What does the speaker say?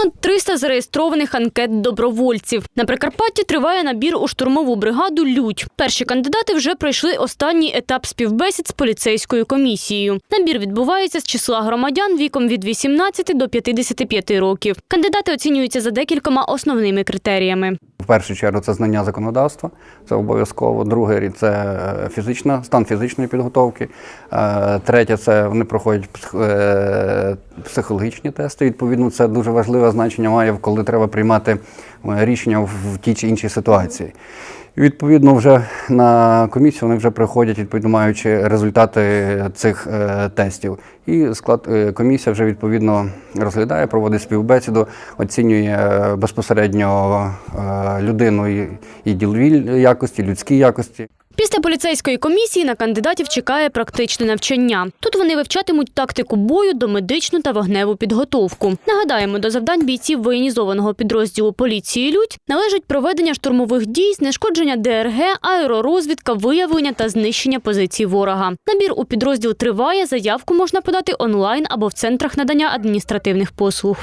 Понад 300 зареєстрованих анкет добровольців. На Прикарпатті триває набір у штурмову бригаду Людь. Перші кандидати вже пройшли останній етап співбесід з поліцейською комісією. Набір відбувається з числа громадян віком від 18 до 55 років. Кандидати оцінюються за декількома основними критеріями. В першу чергу це знання законодавства, це обов'язково. Другий це е, фізична, стан фізичної підготовки. Е, Третє це вони проходять е, психологічні тести. Відповідно, це дуже важливе значення має, коли треба приймати е, рішення в тій чи іншій ситуації. Відповідно, вже на комісію вони вже приходять, відповідно маючи результати цих е, тестів. І склад е, комісія вже відповідно розглядає, проводить співбесіду, оцінює безпосередньо людину і ділові якості, людські якості. Після поліцейської комісії на кандидатів чекає практичне навчання. Тут вони вивчатимуть тактику бою, домедичну та вогневу підготовку. Нагадаємо, до завдань бійців воєнізованого підрозділу поліції Людь належить проведення штурмових дій, знешкодження ДРГ, аеророзвідка, виявлення та знищення позицій ворога. Набір у підрозділ триває. Заявку можна подати онлайн або в центрах надання адміністративних послуг.